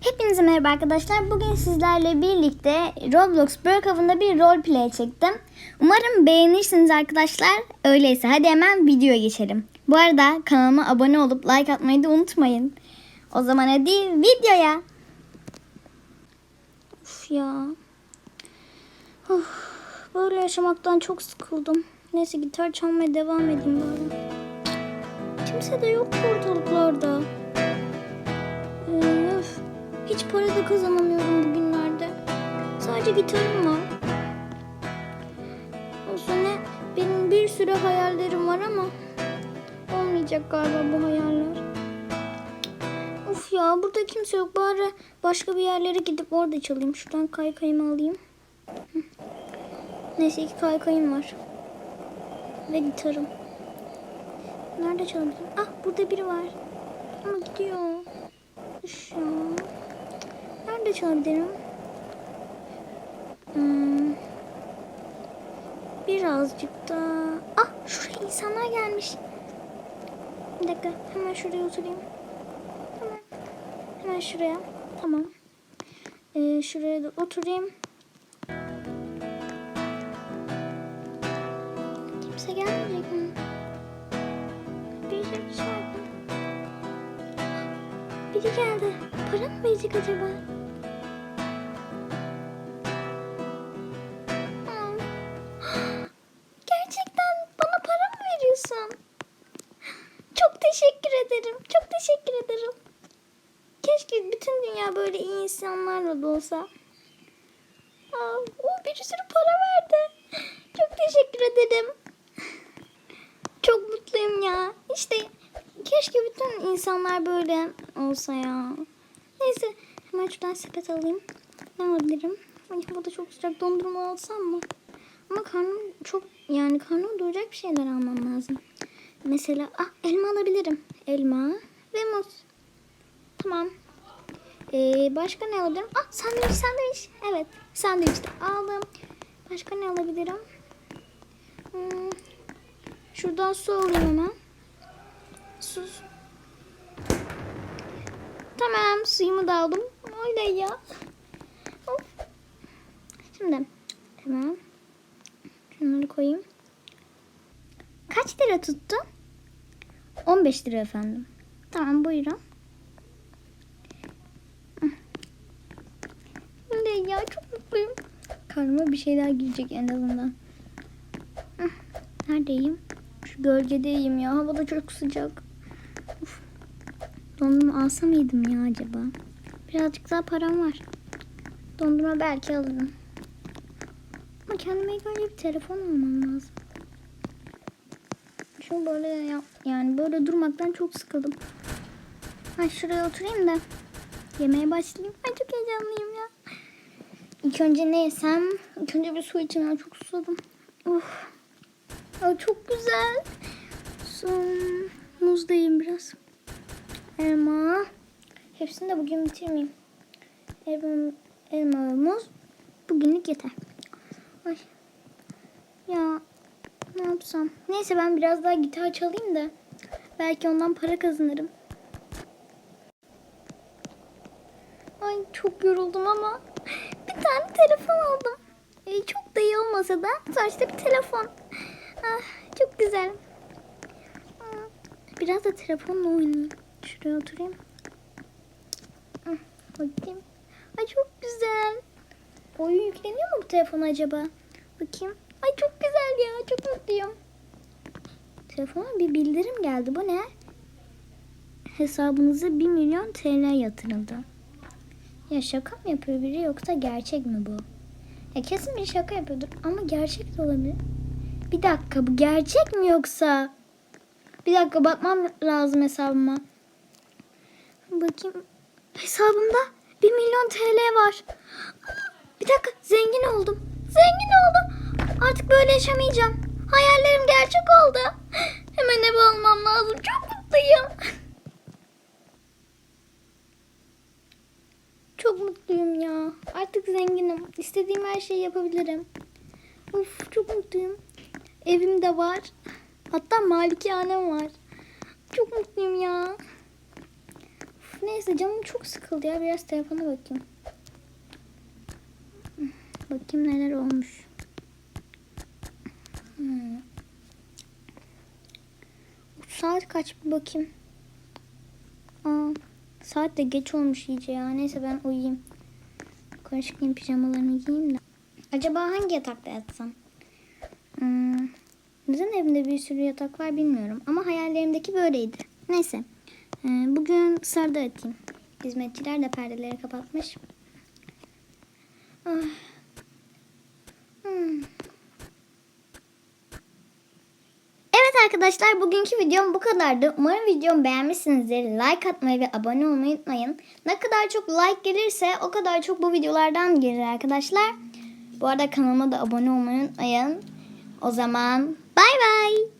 Hepinize merhaba arkadaşlar. Bugün sizlerle birlikte Roblox Brookhaven'da bir roleplay çektim. Umarım beğenirsiniz arkadaşlar. Öyleyse hadi hemen videoya geçelim. Bu arada kanalıma abone olup like atmayı da unutmayın. O zaman hadi videoya. Uf ya. Of, böyle yaşamaktan çok sıkıldım. Neyse gitar çalmaya devam edeyim bari. Kimse de yok ortalıklarda. Hiç para da kazanamıyorum bugünlerde. Sadece gitarım var. Olsun ne? Benim bir sürü hayallerim var ama olmayacak galiba bu hayaller. Uf ya burada kimse yok. Bari başka bir yerlere gidip orada çalayım. Şuradan kaykayımı alayım. Neyse iki kaykayım var. Ve gitarım. Nerede çalabilirim? Ah burada biri var. Ama gidiyor. Üf ya. Nerede çalabilirim? Hmm. Birazcık da... Ah şuraya insanlar gelmiş. Bir dakika hemen şuraya oturayım. Hemen. Hemen şuraya. Tamam. Ee, şuraya da oturayım. Kimse gelmeyecek mi? Şey. Biri geldi. Para mı verecek acaba? Mı veriyorsun? Çok teşekkür ederim. Çok teşekkür ederim. Keşke bütün dünya böyle iyi insanlarla da olsa. Aa, o bir sürü para verdi. Çok teşekkür ederim. Çok mutluyum ya. İşte keşke bütün insanlar böyle olsa ya. Neyse hemen şuradan sepet alayım. Ne alabilirim? Ay bu da çok sıcak dondurma alsam mı? Ama karnım çok yani karnımı doyuracak bir şeyler almam lazım. Mesela ah elma alabilirim. Elma ve muz. Tamam. Ee, başka ne alabilirim? Ah sandviç sandviç. Evet sandviç de aldım. Başka ne alabilirim? Hmm, şuradan su alayım hemen. Sus. Tamam suyumu da aldım. Oley ya. Of. Şimdi hemen şunları koyayım. Kaç lira tuttu? 15 lira efendim. Tamam buyurun. Oley ya çok mutluyum. Karnıma bir şeyler girecek en azından. Neredeyim? Şu gölgedeyim ya. Hava da çok sıcak. Uf. Dondurma alsam mıydım ya acaba? Birazcık daha param var. Dondurma belki alırım. Kendime ilk bir telefon almam lazım. Şu böyle yap, yani böyle durmaktan çok sıkıldım. Ha şuraya oturayım da yemeğe başlayayım. Ay çok heyecanlıyım ya. İlk önce ne yesem? İlk önce bir su içeyim. Ben çok susadım. Uf. Ay çok güzel. Son muz da yiyeyim biraz. Elma. Hepsini de bugün bitirmeyeyim. Elma, elma muz. Bugünlük yeter. Ay. Ya ne yapsam? Neyse ben biraz daha gitar çalayım da. Belki ondan para kazanırım. Ay çok yoruldum ama bir tane telefon aldım. E, çok da iyi olmasa da sonuçta bir telefon. Ah, çok güzel. Biraz da telefonla oynayayım. Şuraya oturayım. Bakayım. Ay çok güzel. Oyun yükleniyor mu bu telefona acaba? Bakayım. Ay çok güzel ya. Çok mutluyum. Telefona bir bildirim geldi. Bu ne? Hesabınıza 1 milyon TL yatırıldı. Ya şaka mı yapıyor biri yoksa gerçek mi bu? Ya kesin bir şaka yapıyordur ama gerçek de olabilir. Bir dakika bu gerçek mi yoksa? Bir dakika bakmam lazım hesabıma. Bakayım. Hesabımda 1 milyon TL var. Bir dakika zengin oldum. Zengin oldum. Artık böyle yaşamayacağım. Hayallerim gerçek oldu. Hemen ev almam lazım. Çok mutluyum. Çok mutluyum ya. Artık zenginim. İstediğim her şeyi yapabilirim. Of çok mutluyum. Evim de var. Hatta malikanem var. Çok mutluyum ya. Neyse canım çok sıkıldı ya. Biraz telefona bakayım. Bakayım neler olmuş. Hmm. Saat kaç bir bakayım. Aa, saat de geç olmuş iyice ya. Neyse ben uyuyayım. Yukarı çıkayım pijamalarımı giyeyim de. Acaba hangi yatakta yatsam? Hmm, neden evimde bir sürü yatak var bilmiyorum. Ama hayallerimdeki böyleydi. Neyse. Ee, bugün dışarıda yatayım. Hizmetçiler de perdeleri kapatmış. Ah. Hmm. Evet arkadaşlar bugünkü videom bu kadardı. Umarım videomu beğenmişsinizdir. Like atmayı ve abone olmayı unutmayın. Ne kadar çok like gelirse o kadar çok bu videolardan gelir arkadaşlar. Bu arada kanalıma da abone olmayı unutmayın. O zaman bay bay.